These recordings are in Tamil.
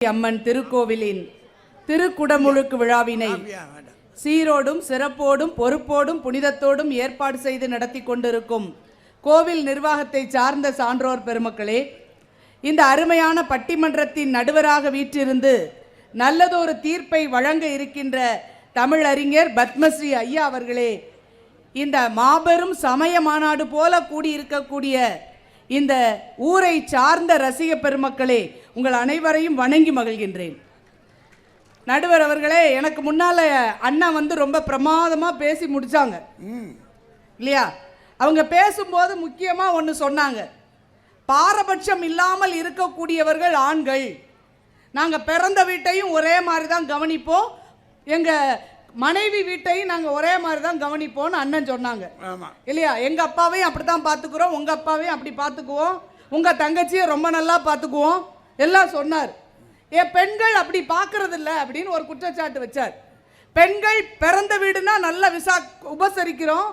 அம்மன் திருக்கோவிலின் திருக்குடமுழுக்கு விழாவினை சீரோடும் சிறப்போடும் பொறுப்போடும் புனிதத்தோடும் ஏற்பாடு செய்து நடத்தி கொண்டிருக்கும் கோவில் நிர்வாகத்தை சார்ந்த சான்றோர் பெருமக்களே இந்த அருமையான பட்டிமன்றத்தின் நடுவராக வீற்றிருந்து நல்லதொரு தீர்ப்பை வழங்க இருக்கின்ற தமிழறிஞர் பத்மஸ்ரீ ஐயா அவர்களே இந்த மாபெரும் சமய மாநாடு போல கூடியிருக்கக்கூடிய இந்த ஊரை சார்ந்த ரசிக பெருமக்களே உங்கள் அனைவரையும் வணங்கி மகிழ்கின்றேன். நடுவர் அவர்களே எனக்கு முன்னால அண்ணா வந்து ரொம்ப பிரமாதமா பேசி முடிச்சாங்க. ம். இல்லையா? அவங்க பேசும்போது முக்கியமா ஒன்று சொன்னாங்க. பாரபட்சம் இல்லாமல் இருக்கக்கூடியவர்கள் ஆண்கள். நாங்க பிறந்த வீட்டையும் ஒரே மாதிரி தான் கவனிப்போம். எங்க மனைவி வீட்டையும் நாங்க ஒரே மாதிரி தான் கவனிப்போம்னு அண்ணன் சொன்னாங்க. இல்லையா? எங்க அப்பாவையும் அப்படித்தான் பார்த்துக்குறோம் உங்க அப்பாவையும் அப்படி பார்த்துக்குவோம் உங்க தங்கச்சியை ரொம்ப நல்லா பார்த்துக்குவோம் எல்லாம் சொன்னார். ஏன் பெண்கள் அப்படி பார்க்கறது இல்ல அப்படின்னு ஒரு குற்றச்சாட்டு வச்சார். பெண்கள் பிறந்த வீடுனா நல்லா விசா உபசரிக்கிறோம்.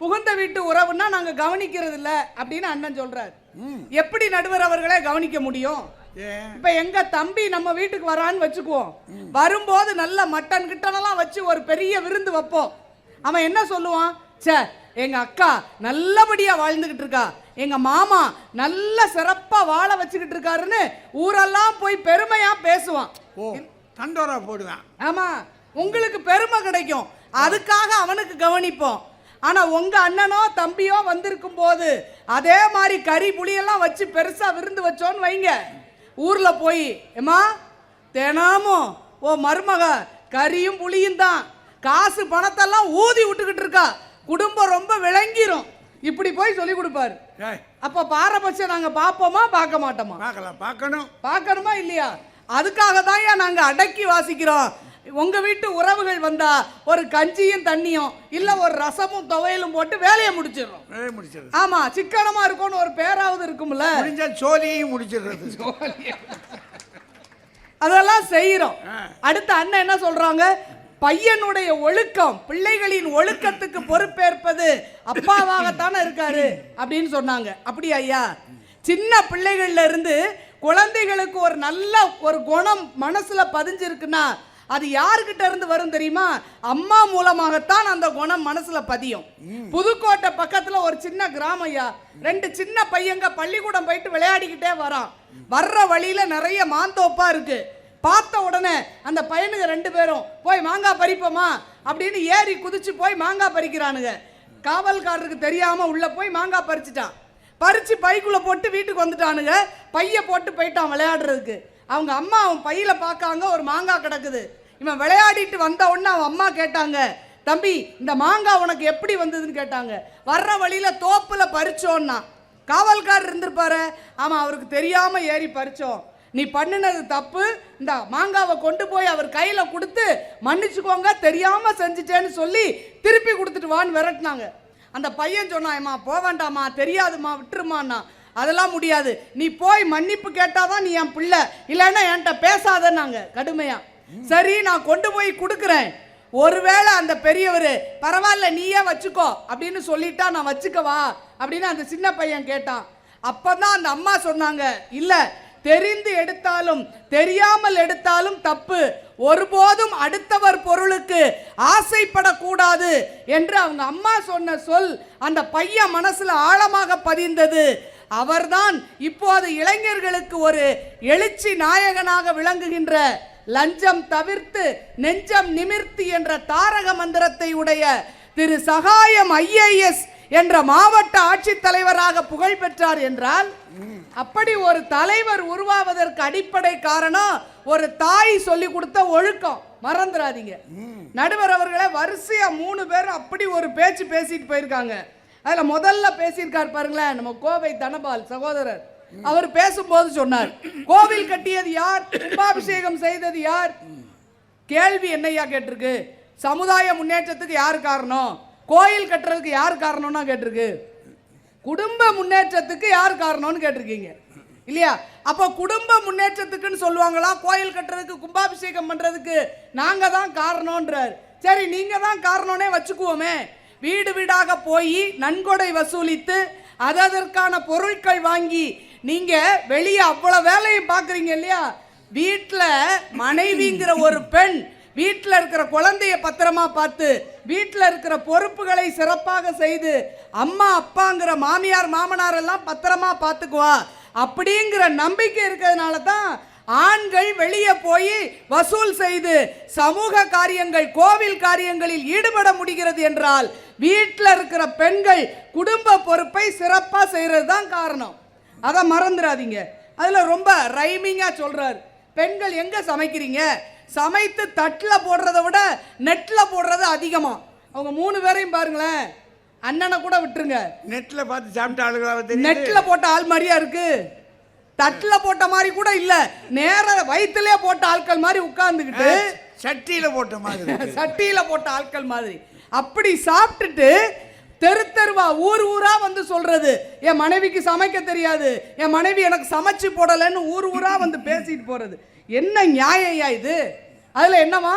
புகுந்த வீட்டு உறவுன்னா நாங்க கவனிக்கிறது இல்ல அப்படின்னு அண்ணன் சொல்றார். எப்படி நடுவர் அவர்களே கவனிக்க முடியும்? இப்ப எங்க தம்பி நம்ம வீட்டுக்கு வரான்னு வச்சுக்குவோம். வரும்போது நல்ல மட்டன் கிட்டனெல்லாம் வச்சு ஒரு பெரிய விருந்து வைப்போம். அவன் என்ன சொல்லுவான்? ச்சே எங்க அக்கா நல்லபடியா வாழ்ந்துகிட்டு இருக்கா. எங்க மாமா நல்ல சிறப்பா வாழ வச்சுக்கிட்டு இருக்காருன்னு ஊரெல்லாம் போய் பெருமையா பேசுவான். ஓ தண்டோரா போடுவேன். ஆமா உங்களுக்கு பெருமை கிடைக்கும். அதுக்காக அவனுக்கு கவனிப்போம். ஆனா உங்க அண்ணனோ தம்பியோ வந்திருக்கும் போது அதே மாதிரி கறி புளியெல்லாம் வச்சு பெருசா விருந்து வச்சோன்னு வைங்க. ஊர்ல போய் ஏமா தினமும் ஓ மருமக கறியும் புளியும் தான். காசு பணத்தெல்லாம் ஊதி விட்டுக்கிட்டு இருக்கா. குடும்பம் ரொம்ப விளங்கிரும். இப்படி போய் சொல்லி கொடுப்பாரு. அப்ப பாரபட்சம் நாங்க பார்ப்போமா? பார்க்க மாட்டோமா? பார்க்கலாம் பார்க்கணும். பார்க்கணுமா இல்லையா? அதுக்காக தான் நாங்க அடக்கி வாசிக்கிறோம். உங்க வீட்டு உறவுகள் வந்தா ஒரு கஞ்சியும் தண்ணியும் இல்ல ஒரு ரசமும் துவையலும் போட்டு வேலையை முடிச்சிடுறோம். வேலையை முடிச்சிடுறது. ஆமா சிக்கனமா இருக்கும்னு ஒரு பேராவது இருக்கும்ல? முடிஞ்சா சோழியையும் முடிச்சிடுறது. அதெல்லாம் செய்யறோம். அடுத்து அண்ணன் என்ன சொல்றாங்க? பையனுடைய ஒழுக்கம் பிள்ளைகளின் ஒழுக்கத்துக்கு பொறுப்பேற்பது அப்பாவாகத்தானே இருக்காரு அப்படின்னு சொன்னாங்க. அப்படி ஐயா. சின்ன பிள்ளைகள்ல இருந்து குழந்தைகளுக்கு ஒரு நல்ல ஒரு குணம் மனசுல பதிஞ்சிருக்குன்னா அது யாருக்கிட்ட இருந்து வரும் தெரியுமா? அம்மா மூலமாகத்தான் அந்த குணம் மனசுல பதியும். புதுக்கோட்டை பக்கத்துல ஒரு சின்ன கிராமம் ஐயா. ரெண்டு சின்ன பையங்க பள்ளிக்கூடம் போயிட்டு விளையாடிக்கிட்டே வரான். வர்ற வழியில நிறைய மாந்தோப்பா இருக்கு. பார்த்த உடனே அந்த பையனுங்க ரெண்டு பேரும் போய் மாங்காய் பறிப்போமா? அப்படின்னு ஏறி குதிச்சு போய் மாங்காய் பறிக்கிறானுங்க. காவல்காரருக்கு தெரியாமல் உள்ளே போய் மாங்காய் பறிச்சிட்டான். பறித்து பைக்குள்ளே போட்டு வீட்டுக்கு வந்துட்டானுங்க. பைய போட்டு போயிட்டான் விளையாடுறதுக்கு. அவங்க அம்மா அவன் பையில் பார்க்காங்க ஒரு மாங்காய் கிடக்குது. இவன் விளையாடிட்டு வந்த உடனே அவன் அம்மா கேட்டாங்க தம்பி இந்த மாங்காய் உனக்கு எப்படி வந்ததுன்னு கேட்டாங்க. வர்ற வழியில் தோப்பில் பறிச்சோன்னா. காவல்காரர் இருந்திருப்பாரு. ஆமாம் அவருக்கு தெரியாமல் ஏறி பறிச்சோம். நீ பண்ணினது தப்பு. இந்த மாங்காவை கொண்டு போய் அவர் கையில் கொடுத்து மன்னிச்சுக்கோங்க தெரியாமல் செஞ்சுட்டேன்னு சொல்லி திருப்பி கொடுத்துட்டு வான்னு விரட்டினாங்க. அந்த பையன் சொன்னான்ம்மா போவேண்டாம்மா போக வேண்டாம்மா தெரியாதும்மா விட்டுருமான்னா அதெல்லாம் முடியாது. நீ போய் மன்னிப்பு கேட்டாதான் நீ என் பிள்ளை. இல்லைன்னா என்கிட்ட பேசாதன்னாங்க கடுமையா. சரி நான் கொண்டு போய் கொடுக்குறேன். ஒருவேளை அந்த பெரியவர் பரவாயில்ல நீயே வச்சுக்கோ அப்படின்னு சொல்லிட்டா நான் வச்சுக்கவா? அப்படின்னு அந்த சின்ன பையன் கேட்டான். அப்போ தான் அந்த அம்மா சொன்னாங்க இல்லை தெரிந்து எடுத்தாலும் தெரியாமல் எடுத்தாலும் தப்பு. ஒருபோதும் அடுத்தவர் பொருளுக்கு ஆசைப்படக்கூடாது என்று அவங்க அம்மா சொன்ன சொல் அந்த பையன் மனசுல ஆழமாக பதிந்தது. அவர்தான் இப்போது இளைஞர்களுக்கு ஒரு எழுச்சி நாயகனாக விளங்குகின்ற லஞ்சம் தவிர்த்து நெஞ்சம் நிமிர்த்தி என்ற தாரக மந்திரத்தை உடைய திரு சகாயம் ஐஏஎஸ் என்ற மாவட்ட ஆட்சித்தலைவராக புகழ் பெற்றார் என்றால் அப்படி ஒரு தலைவர் உருவாவதற்கு அடிப்படை காரணம் ஒரு தாய் சொல்லி கொடுத்த ஒழுக்கம். மறந்துடாதீங்க நடுவர் அவர்களை வரிசையா மூணு பேரும் அப்படி ஒரு பேச்சு பேசிட்டு போயிருக்காங்க. அதுல முதல்ல பேசியிருக்கார் பாருங்களேன் நம்ம கோவை தனபால் சகோதரர். அவர் பேசும்போது சொன்னார் கோவில் கட்டியது யார்? கும்பாபிஷேகம் செய்தது யார்? கேள்வி என்னையா கேட்டிருக்கு? சமுதாய முன்னேற்றத்துக்கு யார் காரணம்? கோயில் கட்டுறதுக்கு யார் காரணம்னா கேட்டிருக்கு? குடும்ப முன்னேற்றத்துக்கு யார் காரணம்னு கேட்டிருக்கீங்க. இல்லையா? அப்போ குடும்ப முன்னேற்றத்துக்குன்னு சொல்லுவாங்களா? கோயில் கட்டுறதுக்கு கும்பாபிஷேகம் பண்ணுறதுக்கு நாங்கள் தான் காரணன்றார் சரி நீங்கள் தான் காரணம்னே வச்சுக்குவோமே. வீடு வீடாக போய் நன்கொடை வசூலித்து அதற்கான பொருட்கள் வாங்கி நீங்கள் வெளியே அவ்வளோ வேலையும் பார்க்குறீங்க இல்லையா? வீட்டில் மனைவிங்கிற ஒரு பெண் வீட்டில் இருக்கிற குழந்தைய பத்திரமா பார்த்து வீட்டில் இருக்கிற பொறுப்புகளை சிறப்பாக செய்து அம்மா அப்பாங்கிற மாமியார் மாமனார் எல்லாம் பத்திரமா பார்த்துக்குவா. அப்படிங்கிற நம்பிக்கை இருக்கிறதுனால தான் ஆண்கள் வெளியே போய் வசூல் செய்து சமூக காரியங்கள் கோவில் காரியங்களில் ஈடுபட முடிகிறது என்றால் வீட்டில் இருக்கிற பெண்கள் குடும்ப பொறுப்பை சிறப்பாக செய்கிறது தான் காரணம். அதை மறந்துடாதீங்க. அதில் ரொம்ப ரைமிங்காக சொல்கிறார் பெண்கள் எங்கே சமைக்கிறீங்க? சமைத்து தட்டில் போடுறதை விட நெட்டில் போடுறது அதிகமாக அவங்க மூணு பேரையும் பாருங்களேன். அண்ணனை கூட விட்டுருங்க. நெட்ல பார்த்து சாப்பிட்ட ஆளுகளாக நெட்ல போட்ட ஆள் மாதிரியா இருக்கு. தட்டுல போட்ட மாதிரி கூட இல்ல. நேர வயிற்றுலயே போட்ட ஆட்கள் மாதிரி உட்கார்ந்துக்கிட்டு சட்டியில போட்ட மாதிரி. சட்டியில போட்ட ஆட்கள் மாதிரி. அப்படி சாப்பிட்டுட்டு தெரு தெருவா ஊர் ஊரா வந்து சொல்றது. என் மனைவிக்கு சமைக்க தெரியாது. என் மனைவி எனக்கு சமைச்சு போடலைன்னு ஊர் ஊரா வந்து பேசிட்டு போறது. என்ன நியாயம்யா இது? அதுல என்னவா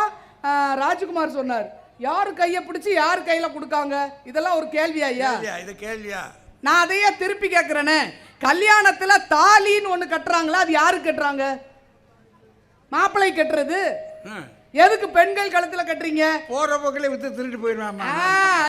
ராஜ்குமார் சொன்னார். யார் கையை பிடிச்சி யார் கையில கொடுக்காங்க? இதெல்லாம் ஒரு கேள்வியா ஐயா? இது கேள்வியா? நான் அதையே திருப்பி கேட்குறேனே கல்யாணத்துல தாலின்னு ஒண்ணு கட்டுறாங்களா? அது யாரு கட்டுறாங்க? மாப்பிள்ளை கட்டுறது. எதுக்கு பெண்கள் கழுத்துல கட்டுறீங்க? போற போக்கில் வித்து திருட்டு போயிடுவாமா ஆ,